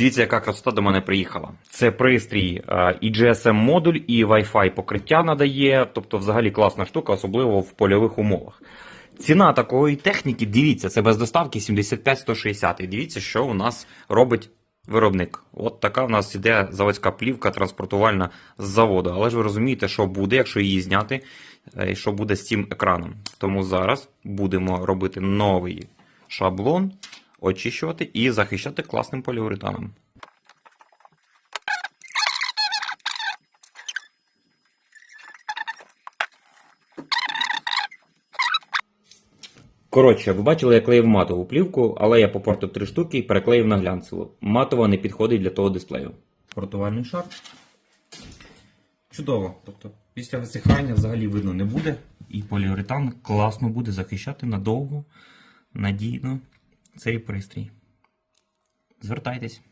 Дивіться, яка красота до мене приїхала. Це пристрій е, і GSM модуль, і Wi-Fi покриття надає. Тобто, взагалі класна штука, особливо в польових умовах. Ціна такої техніки, дивіться, це без доставки 75-160. І дивіться, що у нас робить виробник. От така в нас іде заводська плівка транспортувальна з заводу. Але ж ви розумієте, що буде, якщо її зняти, е, і що буде з цим екраном. Тому зараз будемо робити новий шаблон, очищувати і захищати класним поліуретаном. Коротше, ви бачили, я клеїв матову плівку, але я попортив три штуки і переклеїв на глянцеву. Матова не підходить для того дисплею. Портувальний шар. Чудово. Тобто, після висихання взагалі видно не буде. І поліуретан класно буде захищати надовго, надійно цей пристрій. Звертайтесь.